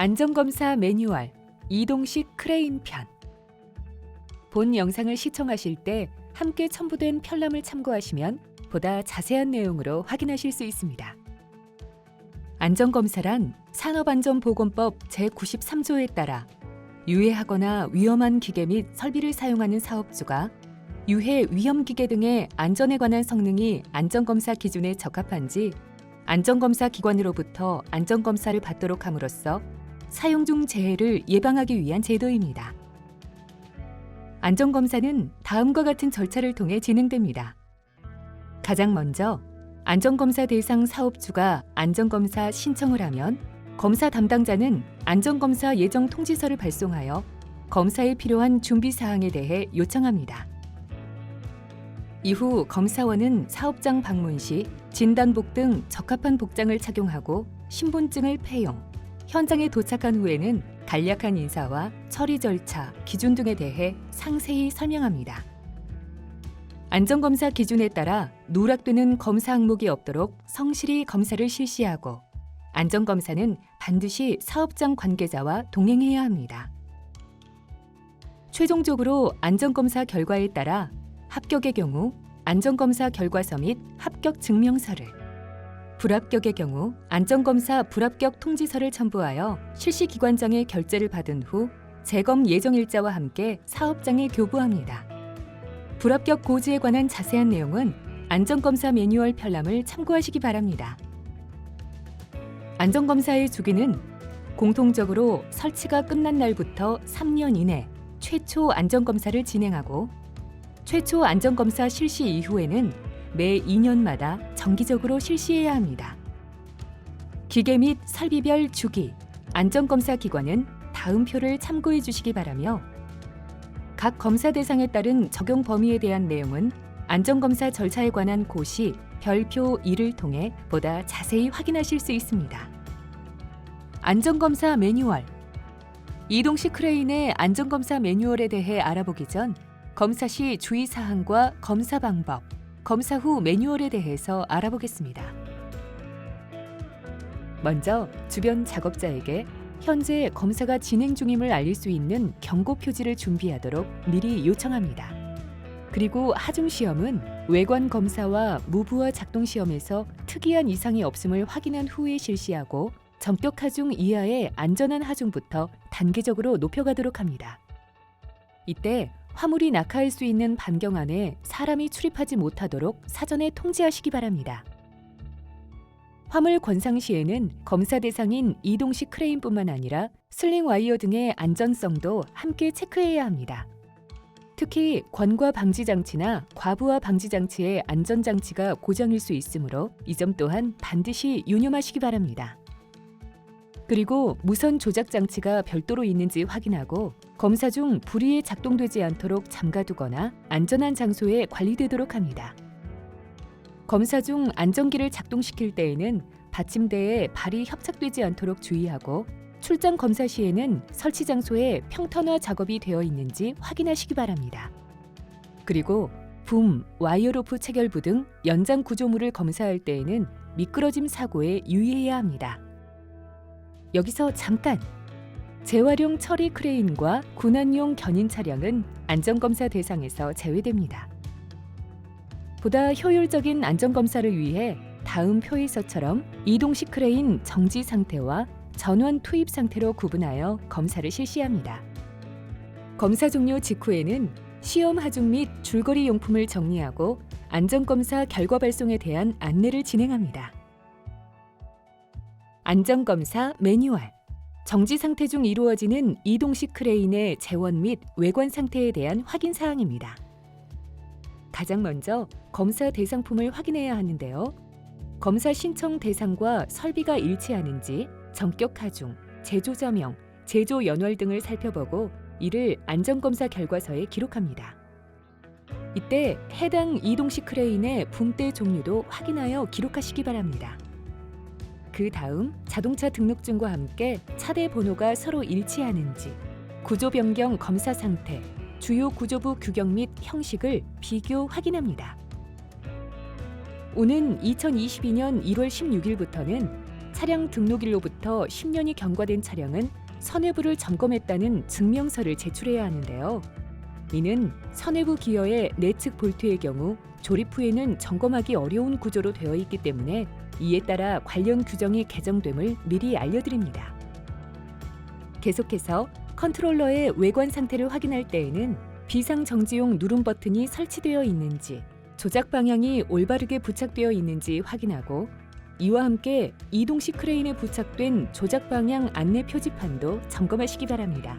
안전검사 매뉴얼 이동식 크레인 편. 본 영상을 시청하실 때 함께 첨부된 편람을 참고하시면 보다 자세한 내용으로 확인하실 수 있습니다. 안전검사란 산업안전보건법 제93조에 따라 유해하거나 위험한 기계 및 설비를 사용하는 사업주가 유해 위험 기계 등의 안전에 관한 성능이 안전검사 기준에 적합한지 안전검사 기관으로부터 안전검사를 받도록 함으로써 사용 중 재해를 예방하기 위한 제도입니다. 안전검사는 다음과 같은 절차를 통해 진행됩니다. 가장 먼저 안전검사 대상 사업주가 안전검사 신청을 하면 검사 담당자는 안전검사 예정 통지서를 발송하여 검사에 필요한 준비 사항에 대해 요청합니다. 이후 검사원은 사업장 방문 시 진단복 등 적합한 복장을 착용하고 신분증을 폐용, 현장에 도착한 후에는 간략한 인사와 처리 절차, 기준 등에 대해 상세히 설명합니다. 안전검사 기준에 따라 누락되는 검사 항목이 없도록 성실히 검사를 실시하고 안전검사는 반드시 사업장 관계자와 동행해야 합니다. 최종적으로 안전검사 결과에 따라 합격의 경우 안전검사 결과서 및 합격 증명서를 불합격의 경우 안전검사 불합격 통지서를 첨부하여 실시기관장의 결재를 받은 후 재검 예정 일자와 함께 사업장에 교부합니다. 불합격 고지에 관한 자세한 내용은 안전검사 매뉴얼 편람을 참고하시기 바랍니다. 안전검사의 주기는 공통적으로 설치가 끝난 날부터 3년 이내 최초 안전검사를 진행하고 최초 안전검사 실시 이후에는 매 2년마다 정기적으로 실시해야 합니다. 기계 및 설비별 주기, 안전검사 기관은 다음 표를 참고해 주시기 바라며 각 검사 대상에 따른 적용 범위에 대한 내용은 안전검사 절차에 관한 고시 별표 2를 통해 보다 자세히 확인하실 수 있습니다. 안전검사 매뉴얼 이동식 크레인의 안전검사 매뉴얼에 대해 알아보기 전 검사 시 주의 사항과 검사 방법, 검사 후 매뉴얼에 대해서 알아보겠습니다. 먼저 주변 작업자에게 현재 검사가 진행 중임을 알릴 수 있는 경고 표지를 준비하도록 미리 요청합니다. 그리고 하중 시험은 외관 검사와 무부하 작동 시험에서 특이한 이상이 없음을 확인한 후에 실시하고 전격 하중 이하의 안전한 하중부터 단계적으로 높여가도록 합니다. 이때 화물이 낙하할 수 있는 반경 안에 사람이 출입하지 못하도록 사전에 통지하시기 바랍니다. 화물 권상 시에는 검사 대상인 이동식 크레인뿐만 아니라 슬링 와이어 등의 안전성도 함께 체크해야 합니다. 특히 관과 방지 장치나 과부하 방지 장치의 안전 장치가 고장일 수 있으므로 이 점 또한 반드시 유념하시기 바랍니다. 그리고 무선 조작 장치가 별도로 있는지 확인하고 검사 중 불이에 작동되지 않도록 잠가두거나 안전한 장소에 관리되도록 합니다. 검사 중 안전기를 작동시킬 때에는 받침대에 발이 협착되지 않도록 주의하고 출장 검사 시에는 설치 장소에 평탄화 작업이 되어 있는지 확인하시기 바랍니다. 그리고 붐, 와이어로프 체결부 등 연장 구조물을 검사할 때에는 미끄러짐 사고에 유의해야 합니다. 여기서 잠깐! 재활용 처리 크레인과 군안용 견인 차량은 안전검사 대상에서 제외됩니다. 보다 효율적인 안전검사를 위해 다음 표에서처럼 이동식 크레인 정지 상태와 전원 투입 상태로 구분하여 검사를 실시합니다. 검사 종료 직후에는 시험 하중 및 줄거리 용품을 정리하고 안전검사 결과 발송에 대한 안내를 진행합니다. 안전검사 매뉴얼 정지 상태 중 이루어지는 이동식 크레인의 재원 및 외관 상태에 대한 확인 사항입니다. 가장 먼저 검사 대상품을 확인해야 하는데요. 검사 신청 대상과 설비가 일치하는지 전격 하중, 제조 저명, 제조 연월 등을 살펴보고 이를 안전검사 결과서에 기록합니다. 이때 해당 이동식 크레인의 붕대 종류도 확인하여 기록하시기 바랍니다. 그 다음 자동차 등록증과 함께 차대 번호가 서로 일치하는지, 구조 변경 검사 상태, 주요 구조부 규격 및 형식을 비교 확인합니다. 오는 2022년 1월 16일부터는 차량 등록일로부터 10년이 경과된 차량은 선외부를 점검했다는 증명서를 제출해야 하는데요. 이는 선외부 기어의 내측 볼트의 경우 조립 후에는 점검하기 어려운 구조로 되어 있기 때문에 이에 따라 관련 규정이 개정됨을 미리 알려드립니다. 계속해서 컨트롤러의 외관 상태를 확인할 때에는 비상 정지용 누름 버튼이 설치되어 있는지, 조작 방향이 올바르게 부착되어 있는지 확인하고 이와 함께 이동식 크레인에 부착된 조작 방향 안내 표지판도 점검하시기 바랍니다.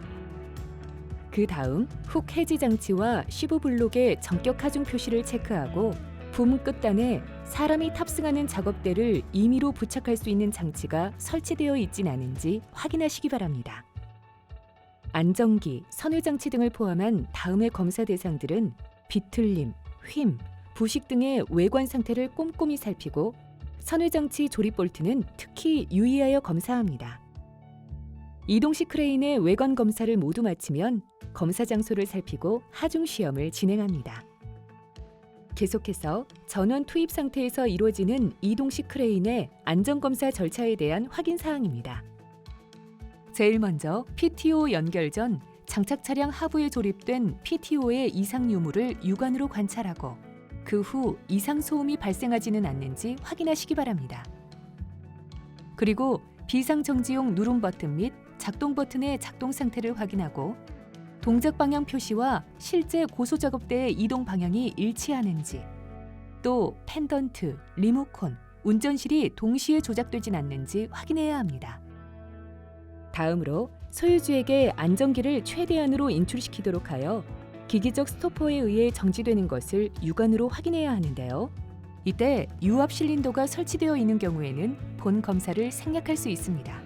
그 다음 훅 해지 장치와 시브 블록의 전격 하중 표시를 체크하고 붐 끝단에 사람이 탑승하는 작업대를 임의로 부착할 수 있는 장치가 설치되어 있진 않은지 확인하시기 바랍니다. 안정기, 선회장치 등을 포함한 다음의 검사 대상들은 비틀림, 휨, 부식 등의 외관 상태를 꼼꼼히 살피고 선회장치 조립 볼트는 특히 유의하여 검사합니다. 이동식 크레인의 외관 검사를 모두 마치면 검사 장소를 살피고 하중 시험을 진행합니다. 계속해서 전원 투입 상태에서 이루어지는 이동식 크레인의 안전 검사 절차에 대한 확인 사항입니다. 제일 먼저 PTO 연결 전 장착 차량 하부에 조립된 PTO의 이상 유무를 육안으로 관찰하고 그 후 이상 소음이 발생하지는 않는지 확인하시기 바랍니다. 그리고 비상 정지용 누름 버튼 및 작동 버튼의 작동 상태를 확인하고 동작 방향 표시와 실제 고소 작업대의 이동 방향이 일치하는지 또 펜던트, 리모컨, 운전실이 동시에 조작되진 않는지 확인해야 합니다. 다음으로 소유주에게 안전기를 최대한으로 인출시키도록 하여 기기적 스토퍼에 의해 정지되는 것을 육안으로 확인해야 하는데요. 이때 유압 실린더가 설치되어 있는 경우에는 본 검사를 생략할 수 있습니다.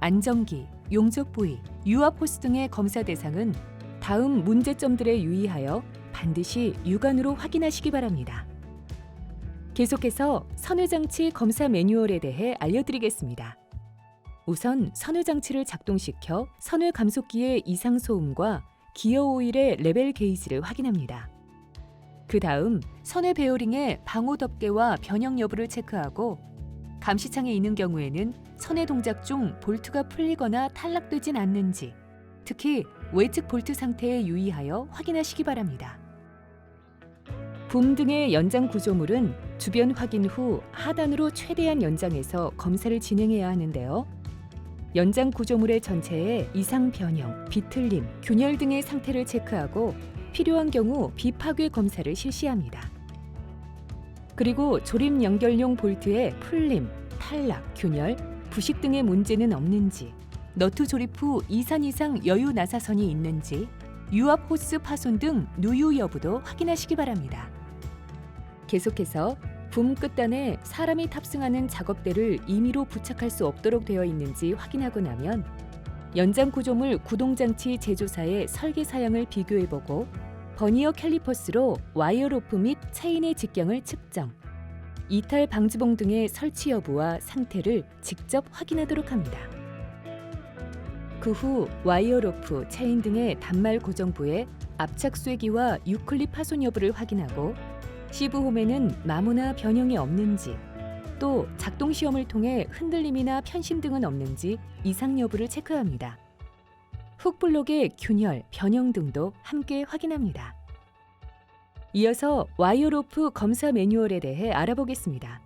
안전기, 용접 부위, 유압 호스 등의 검사 대상은 다음 문제점들에 유의하여 반드시 육안으로 확인하시기 바랍니다. 계속해서 선회장치 검사 매뉴얼에 대해 알려드리겠습니다. 우선 선회장치를 작동시켜 선회 감속기의 이상 소음과 기어 오일의 레벨 게이지를 확인합니다. 그 다음 선회 베어링의 방호 덮개와 변형 여부를 체크하고 감시창에 있는 경우에는 선회 동작 중 볼트가 풀리거나 탈락되진 않는지 특히 외측 볼트 상태에 유의하여 확인하시기 바랍니다. 붐 등의 연장 구조물은 주변 확인 후 하단으로 최대한 연장해서 검사를 진행해야 하는데요. 연장 구조물의 전체에 이상 변형, 비틀림, 균열 등의 상태를 체크하고 필요한 경우 비파괴 검사를 실시합니다. 그리고 조립 연결용 볼트의 풀림, 탈락, 균열, 부식 등의 문제는 없는지, 너트 조립 후 2산 이상 여유 나사선이 있는지, 유압 호스 파손 등 누유 여부도 확인하시기 바랍니다. 계속해서 붐 끝단에 사람이 탑승하는 작업대를 임의로 부착할 수 없도록 되어 있는지 확인하고 나면 연장 구조물 구동장치 제조사의 설계 사양을 비교해보고 버니어 캘리퍼스로 와이어 로프 및 체인의 직경을 측정, 이탈 방지봉 등의 설치 여부와 상태를 직접 확인하도록 합니다. 그 후 와이어 로프, 체인 등의 단말 고정부에 압착 쇠기와 유클립 파손 여부를 확인하고 시브홈에는 마모나 변형이 없는지 또 작동 시험을 통해 흔들림이나 편심 등은 없는지 이상 여부를 체크합니다. 훅 블록의 균열, 변형 등도 함께 확인합니다. 이어서 와이어로프 검사 매뉴얼에 대해 알아보겠습니다.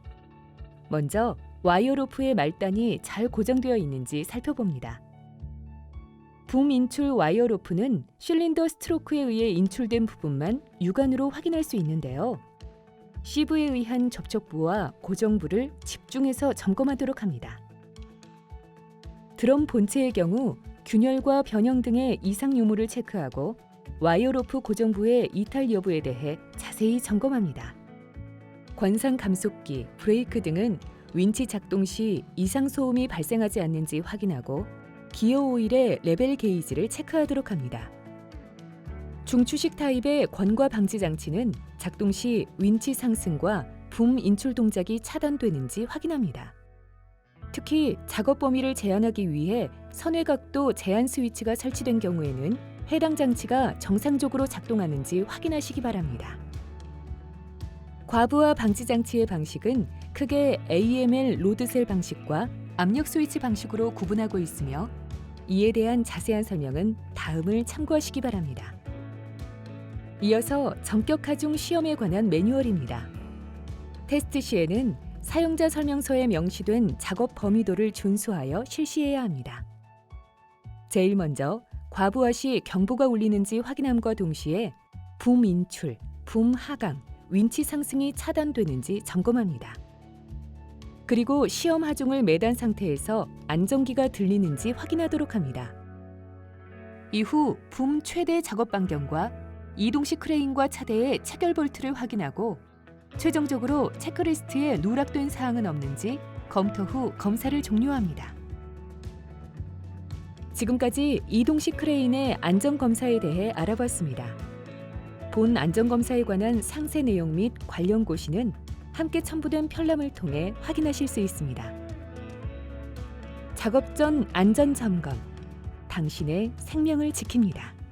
먼저 와이어로프의 말단이 잘 고정되어 있는지 살펴봅니다. 붐 인출 와이어로프는 실린더 스트로크에 의해 인출된 부분만 육안으로 확인할 수 있는데요. 시브에 의한 접촉부와 고정부를 집중해서 점검하도록 합니다. 드럼 본체의 경우 균열과 변형 등의 이상 유무를 체크하고 와이어로프 고정부의 이탈 여부에 대해 자세히 점검합니다. 관상 감속기, 브레이크 등은 윈치 작동 시 이상 소음이 발생하지 않는지 확인하고 기어 오일의 레벨 게이지를 체크하도록 합니다. 중추식 타입의 관과 방지 장치는 작동 시 윈치 상승과 붐 인출 동작이 차단되는지 확인합니다. 특히 작업 범위를 제한하기 위해 선회 각도 제한 스위치가 설치된 경우에는 해당 장치가 정상적으로 작동하는지 확인하시기 바랍니다. 과부하 방지 장치의 방식은 크게 AML 로드셀 방식과 압력 스위치 방식으로 구분하고 있으며 이에 대한 자세한 설명은 다음을 참고하시기 바랍니다. 이어서 전격 하중 시험에 관한 매뉴얼입니다. 테스트 시에는 사용자 설명서에 명시된 작업 범위도를 준수하여 실시해야 합니다. 제일 먼저 과부하 시 경보가 울리는지 확인함과 동시에 붐 인출, 붐 하강, 윈치 상승이 차단되는지 점검합니다. 그리고 시험 하중을 매단 상태에서 안정기가 들리는지 확인하도록 합니다. 이후 붐 최대 작업 반경과 이동식 크레인과 차대의 체결 볼트를 확인하고 최종적으로 체크리스트에 누락된 사항은 없는지 검토 후 검사를 종료합니다. 지금까지 이동식 크레인의 안전 검사에 대해 알아봤습니다. 본 안전 검사에 관한 상세 내용 및 관련 고시는 함께 첨부된 편람을 통해 확인하실 수 있습니다. 작업 전 안전 점검. 당신의 생명을 지킵니다.